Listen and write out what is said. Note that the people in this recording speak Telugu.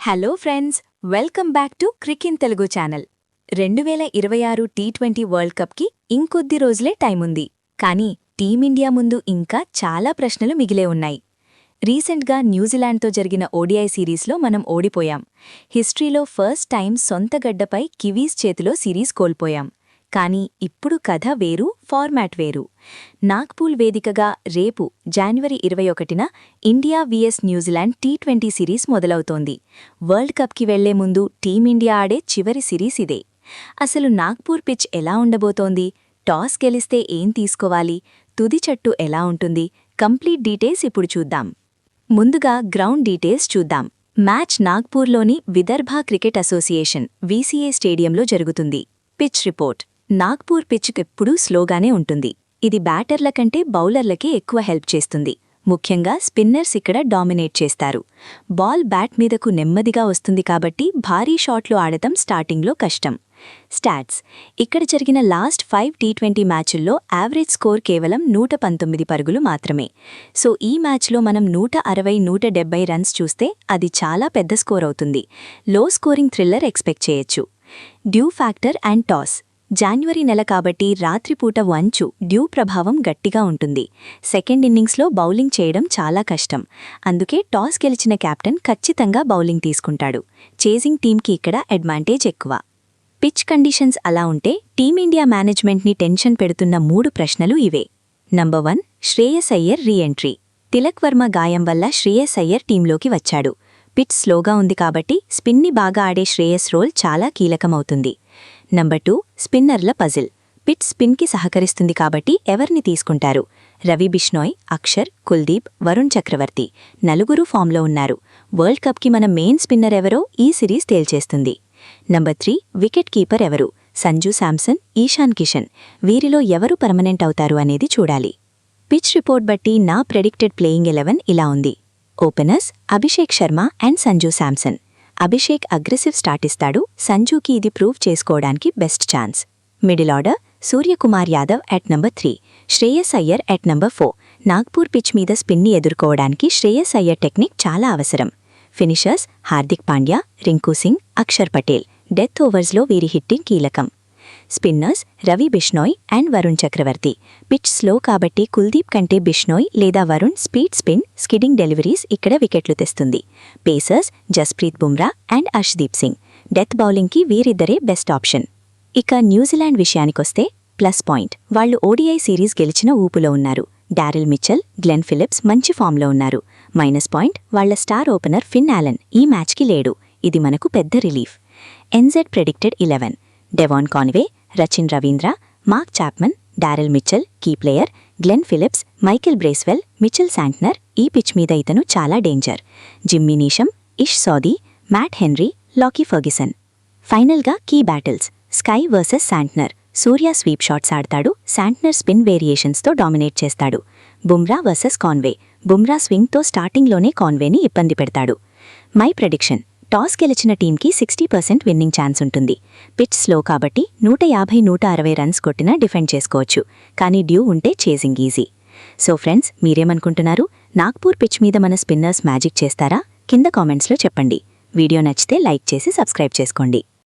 Hello friends welcome back to క్రికిన్ Telugu channel. రెండు వేల ఇరవై ఆరు టీ ట్వంటీ వరల్డ్ కప్కి ఇంకొద్ది రోజులే టైం ఉంది కానీ టీమిండియా ముందు ఇంకా చాలా ప్రశ్నలు మిగిలే ఉన్నాయి. రీసెంట్గా న్యూజిలాండ్తో జరిగిన ఓడిఐ సిరీస్లో మనం ఓడిపోయాం. హిస్టరీలో ఫస్ట్ టైం సొంత గడ్డపై కివీస్ చేతిలో సిరీస్ కోల్పోయాం. కానీ ఇప్పుడు కథ వేరు ఫార్మాట్ వేరు. నాగ్పూల్ వేదికగా రేపు జాన్వరి ఇరవై ఒకటిన India V S New Zealand T twenty series మొదలవుతోంది. World కప్కి వెళ్ళే ముందు టీమిండియా ఆడే చివరి సిరీస్ ఇదే. అసలు నాగ్పూర్ పిచ్ ఎలా ఉండబోతోంది? టాస్ గెలిస్తే ఏం తీసుకోవాలి? తుది చెట్టు ఎలా ఉంటుంది? కంప్లీట్ డీటెయిల్స్ ఇప్పుడు చూద్దాం. ముందుగా గ్రౌండ్ డీటెయిల్స్ చూద్దాం. మ్యాచ్ నాగ్పూర్లోని విదర్భ క్రికెట్ అసోసియేషన్ వీసీఏ స్టేడియంలో జరుగుతుంది. Pitch report. నాగ్పూర్ పిచ్కెప్పుడూ స్లోగానే ఉంటుంది. ఇది బ్యాటర్ల కంటే బౌలర్లకే ఎక్కువ హెల్ప్ చేస్తుంది. ముఖ్యంగా స్పిన్నర్స్ ఇక్కడ డామినేట్ చేస్తారు. బాల్ బ్యాట్ మీదకు నెమ్మదిగా వస్తుంది కాబట్టి భారీ షాట్లు ఆడటం స్టార్టింగ్లో కష్టం. స్టాట్స్. ఇక్కడ జరిగిన లాస్ట్ ఫైవ్ టీ ట్వంటీ మ్యాచుల్లో యావరేజ్ స్కోర్ కేవలం నూట పంతొమ్మిది పరుగులు మాత్రమే. సో ఈ మ్యాచ్లో మనం నూట అరవై నూట డెబ్బై రన్స్ చూస్తే అది చాలా పెద్ద స్కోర్ అవుతుంది. లో స్కోరింగ్ థ్రిల్లర్ ఎక్స్పెక్ట్ చేయొచ్చు. Dew factor and toss. January నెల కాబట్టి రాత్రిపూట వంచు డ్యూ ప్రభావం గట్టిగా ఉంటుంది. సెకండ్ ఇన్నింగ్స్లో బౌలింగ్ చేయడం చాలా కష్టం. అందుకే టాస్ గెలిచిన కెప్టెన్ ఖచ్చితంగా బౌలింగ్ తీసుకుంటాడు. చేజింగ్ టీంకి ఇక్కడ అడ్వాంటేజ్ ఎక్కువ. పిచ్ కండిషన్స్ అలా ఉంటే టీమిండియా మేనేజ్మెంట్ని టెన్షన్ పెడుతున్న మూడు ప్రశ్నలు ఇవే. Number one Shreyas Iyer re entry Tilak Varma గాయం వల్ల శ్రేయస్ అయ్యర్ టీంలోకి వచ్చాడు. పిచ్ స్లోగా ఉంది కాబట్టి స్పిన్ని బాగా ఆడే శ్రేయస్ రోల్ చాలా కీలకమవుతుంది. నంబర్ టూ స్పిన్నర్ల పజిల్ పిట్ స్పిన్కి సహకరిస్తుంది కాబట్టి ఎవరిని తీసుకుంటారు? రవి బిష్నోయ్ అక్షర్ కుల్దీప్ వరుణ్ చక్రవర్తి నలుగురు ఫామ్లో ఉన్నారు. వరల్డ్ కప్కి మన మెయిన్ స్పిన్నర్ ఎవరో ఈ సిరీస్ తేల్చేస్తుంది. నంబర్ త్రీ వికెట్ కీపర్ ఎవరు? సంజు శాంసన్ ఈశాన్ కిషన్. వీరిలో ఎవరు పర్మనెంట్ అవుతారు అనేది చూడాలి. పిచ్ రిపోర్ట్ బట్టి నా ప్రెడిక్టెడ్ ప్లేయింగ్ ఎలెవెన్ ఇలా ఉంది. Openers Abhishek Sharma and Sanju Samson. Abhishek aggressive start ఇస్తాడు. సంజూకి ఇది ప్రూవ్ చేసుకోవడానికి best chance. Middle order Suryakumar Yadav at number three Shreyas Iyer at number four Nagpur pitch మీద స్పిన్ని ఎదుర్కోవడానికి శ్రేయస్ అయ్యర్ టెక్నిక్ చాలా అవసరం. ఫినిషర్స్ హార్దిక్ పాండ్యా రింకు సింగ్ అక్షర్ పటేల్. డెత్ ఓవర్స్లో వీరి హిట్టింగ్ కీలకం. Spinners Ravi Bishnoi and Varun Chakravarthy. Pitch slow కాబట్టి కుల్దీప్ కంటే బిష్నోయ్ లేదా Varun speed spin skidding deliveries ఇక్కడ వికెట్లు తెస్తుంది. Pacers Jasprit Bumrah and Arshdeep Singh. Death బౌలింగ్కి వీరిద్దరే బెస్ట్ ఆప్షన్. ఇక న్యూజిలాండ్ విషయానికొస్తే ప్లస్ పాయింట్. వాళ్ళు ఓడిఐ సిరీస్ గెలిచిన ఊపులో ఉన్నారు. డారిల్ మిచ్చల్ గ్లెన్ ఫిలిప్స్ మంచి ఫామ్లో ఉన్నారు. Minus point. వాళ్ళ స్టార్ ఓపెనర్ ఫిన్ ఆలన్ ఈ మ్యాచ్కి లేడు. ఇది మనకు పెద్ద relief. NZ predicted eleven. Devon Conway Rachin Ravindra Mark Chapman Daryl Mitchell key player Glenn Phillips Michael Bracewell Mitchell Santner ఈ పిచ్ మీద ఇతను చాలా danger Jimmy Neesham Ish Sodhi Matt Henry Lockie Ferguson ఫైనల్గా key battles SKY versus Santner Surya sweep shots ఆడతాడు శాంట్నర్ స్పిన్ వేరియేషన్స్తో డామినేట్ చేస్తాడు. బుమ్రా వర్సెస్ కాన్వే బుమ్రా స్వింగ్తో స్టార్టింగ్లోనే కాన్వేని ఇబ్బంది పెడతాడు. మై ప్రెడిక్షన్ టాస్ గెలిచిన టీంకి సిక్స్టీ పర్సెంట్ విన్నింగ్ ఛాన్స్ ఉంటుంది. పిచ్ స్లో కాబట్టి నూట యాభై నూట అరవై రన్స్ కొట్టినా డిఫెండ్ చేసుకోవచ్చు. కానీ డ్యూ ఉంటే చేజింగ్ ఈజీ. సో ఫ్రెండ్స్ మీరేమనుకుంటున్నారు? నాగ్పూర్ పిచ్ మీద మన స్పిన్నర్స్ మ్యాజిక్ చేస్తారా? కింద కామెంట్స్లో చెప్పండి. వీడియో నచ్చితే లైక్ చేసి సబ్స్క్రైబ్ చేసుకోండి.